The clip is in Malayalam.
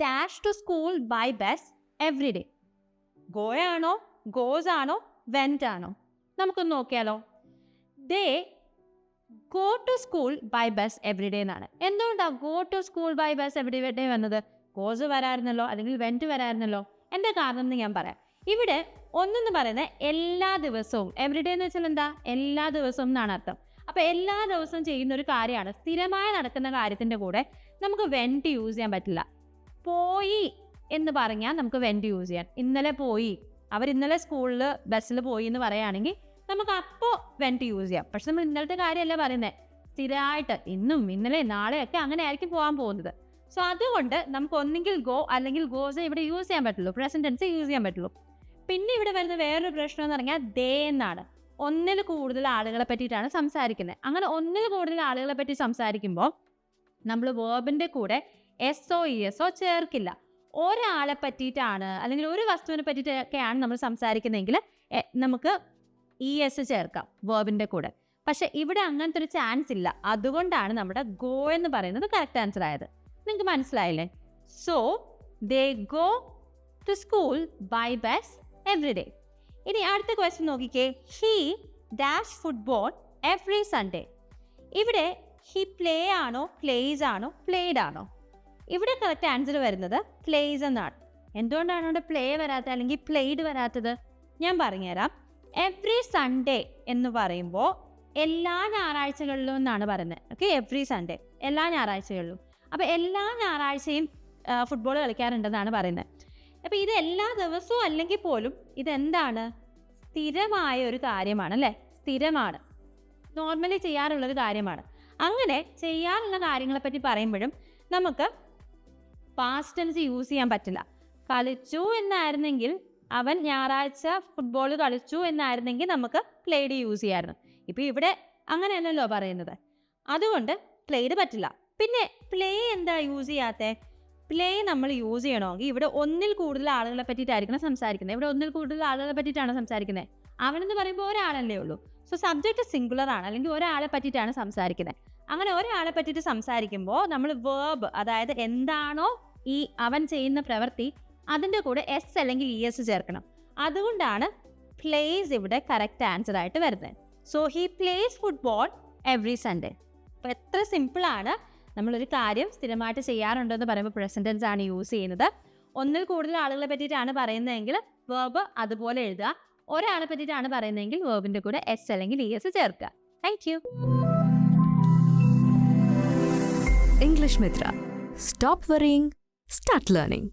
Dash to school by bus every day ഗോയാണോ goes ആണോ വെന്റ് ആണോ നമുക്കൊന്ന് നോക്കിയാലോ. They go to school by bus every day എന്നാണ്. എന്തുകൊണ്ടാണ് go to school by bus every day വന്നത്? ഗോസ് വരായിരുന്നല്ലോ അല്ലെങ്കിൽ വെന്റ് വരായിരുന്നല്ലോ എന്താ കാരണം എന്ന് ഞാൻ പറയാം. ഇവിടെ ഒന്നെന്ന് പറയുന്നത് എല്ലാ ദിവസവും. എവറി ഡേ എന്ന് വെച്ചാൽ എന്താ? എല്ലാ ദിവസവും എന്നാണ് അർത്ഥം. അപ്പോൾ എല്ലാ ദിവസവും ചെയ്യുന്ന ഒരു കാര്യമാണ്. സ്ഥിരമായി നടക്കുന്ന കാര്യത്തിന്റെ കൂടെ നമുക്ക് വെന്റ് യൂസ് ചെയ്യാൻ പറ്റില്ല. പോയി എന്ന് പറഞ്ഞാൽ നമുക്ക് വെന്റ് യൂസ് ചെയ്യാം. ഇന്നലെ പോയി. അവർ ഇന്നലെ സ്കൂളിൽ ബസ്സിൽ പോയി എന്ന് പറയുകയാണെങ്കിൽ നമുക്ക് അപ്പോൾ വെന്റ് യൂസ് ചെയ്യാം. പക്ഷെ നമ്മൾ ഇന്നലത്തെ കാര്യമല്ല പറയുന്നത്. സ്ഥിരമായിട്ട് ഇന്നും ഇന്നലെ നാളെയൊക്കെ അങ്ങനെ ആയിരിക്കും പോകാൻ പോകുന്നത്. സോ അതുകൊണ്ട് നമുക്ക് ഒന്നെങ്കിൽ ഗോ അല്ലെങ്കിൽ ഗോസ് ഇവിടെ യൂസ് ചെയ്യാൻ പറ്റുള്ളൂ. പ്രസന്റ് ടെൻസ് യൂസ് ചെയ്യാൻ പറ്റുള്ളൂ. പിന്നെ ഇവിടെ വരുന്ന വേറൊരു പ്രശ്നം എന്ന് പറഞ്ഞാൽ ദേ എന്നാണ്. ഒന്നിൽ കൂടുതൽ ആളുകളെ പറ്റിയിട്ടാണ് സംസാരിക്കുന്നത്. അങ്ങനെ ഒന്നിൽ കൂടുതൽ ആളുകളെ പറ്റി സംസാരിക്കുമ്പോൾ നമ്മൾ വേർബിന്റെ കൂടെ S O E S O ചേർക്കില്ല. ഒരാളെ പറ്റിയിട്ടാണ് അല്ലെങ്കിൽ ഒരു വസ്തുവിനെ പറ്റിയിട്ടൊക്കെയാണ് നമ്മൾ സംസാരിക്കുന്നതെങ്കിൽ നമുക്ക് ഇ എസ് ചേർക്കാം വേർബിന്റെ കൂടെ. പക്ഷെ ഇവിടെ അങ്ങനത്തെ ഒരു ചാൻസ് ഇല്ല. അതുകൊണ്ടാണ് നമ്മുടെ ഗോ എന്ന് പറയുന്നത് കറക്റ്റ് ആൻസർ ആയത്. നിങ്ങൾക്ക് മനസ്സിലായില്ലേ? So they go to school by bus every day ഇനി അടുത്ത ക്വസ്റ്റ്യൻ നോക്കിക്കേ. He dash football every Sunday ഇവിടെ ഹി പ്ലേ ആണോ പ്ലേസ് ആണോ പ്ലേഡ് ആണോ? ഇവിടെ കറക്റ്റ് ആൻസർ വരുന്നത് പ്ലേസ് എന്നാണ്. എന്തുകൊണ്ടാണ് അവിടെ പ്ലേ വരാത്തത് അല്ലെങ്കിൽ പ്ലേഡ് വരാത്തത്? ഞാൻ പറഞ്ഞുതരാം. എവ്രി സൺഡേ എന്ന് പറയുമ്പോൾ എല്ലാ ഞായറാഴ്ചകളിലും എന്നാണ് പറയുന്നത്. ഓക്കെ എവ്രി സൺഡേ എല്ലാ ഞായറാഴ്ചകളിലും. അപ്പോൾ എല്ലാ ഞായറാഴ്ചയും ഫുട്ബോൾ കളിക്കാറുണ്ടെന്നാണ് പറയുന്നത്. അപ്പോൾ ഇത് എല്ലാ ദിവസവും അല്ലെങ്കിൽ പോലും ഇതെന്താണ്? സ്ഥിരമായ ഒരു കാര്യമാണ് അല്ലേ? സ്ഥിരമാണ്. നോർമലി ചെയ്യാറുള്ളൊരു കാര്യമാണ്. അങ്ങനെ ചെയ്യാറുള്ള കാര്യങ്ങളെപ്പറ്റി പറയുമ്പോഴും നമുക്ക് പാസ്റ്റ് ടെൻസ് യൂസ് ചെയ്യാൻ പറ്റില്ല. കളിച്ചു എന്നായിരുന്നെങ്കിൽ അവൻ ഞായറാഴ്ച ഫുട്ബോൾ കളിച്ചു എന്നായിരുന്നെങ്കിൽ നമുക്ക് പ്ലേഡ് യൂസ് ചെയ്യാമായിരുന്നു ഇപ്പോൾ ഇവിടെ അങ്ങനെയല്ലല്ലോ പറയുന്നത്. അതുകൊണ്ട് പ്ലേഡ് പറ്റില്ല. പിന്നെ പ്ലേ എന്താ യൂസ് ചെയ്യാത്ത? പ്ലേ നമ്മൾ യൂസ് ചെയ്യണമെങ്കിൽ ഇവിടെ ഒന്നിൽ കൂടുതൽ ആളുകളെ പറ്റിയിട്ടായിരിക്കണം സംസാരിക്കുന്നത്. ഇവിടെ ഒന്നിൽ കൂടുതൽ ആളുകളെ പറ്റിയിട്ടാണ് സംസാരിക്കുന്നത്? അവനെന്ന് പറയുമ്പോൾ ഒരാളല്ലേ ഉള്ളൂ. സോ സബ്ജക്റ്റ് സിംഗുലർ ആണ്. അല്ലെങ്കിൽ ഒരാളെ പറ്റിയിട്ടാണ് സംസാരിക്കുന്നത്. അങ്ങനെ ഒരാളെ പറ്റിയിട്ട് സംസാരിക്കുമ്പോൾ നമ്മൾ വേർബ് അതായത് എന്താണോ ഈ അവൻ ചെയ്യുന്ന പ്രവൃത്തി അതിന്റെ കൂടെ എസ് അല്ലെങ്കിൽ ഇ എസ് ചേർക്കണം. അതുകൊണ്ടാണ് പ്ലേസ് ഇവിടെ കറക്റ്റ് ആൻസർ ആയിട്ട് വരുന്നത്. So he plays football every Sunday അപ്പോൾ എത്ര സിമ്പിളാണ് നമ്മളൊരു കാര്യം സ്ഥിരമായിട്ട് ചെയ്യാറുണ്ടെന്ന് പറയുമ്പോൾ പ്രസന്റൻസ് ആണ് യൂസ് ചെയ്യുന്നത്. ഒന്നിൽ കൂടുതൽ ആളുകളെ പറ്റിയിട്ടാണ് പറയുന്നതെങ്കിൽ വേർബ് അതുപോലെ എഴുതുക. ഒരാളെ പറ്റിയിട്ടാണ് പറയുന്നതെങ്കിൽ വേർബിന്റെ കൂടെ എസ് അല്ലെങ്കിൽ ഇ എസ് ചേർക്കുക. Thank you English Mitra stop worrying, start learning.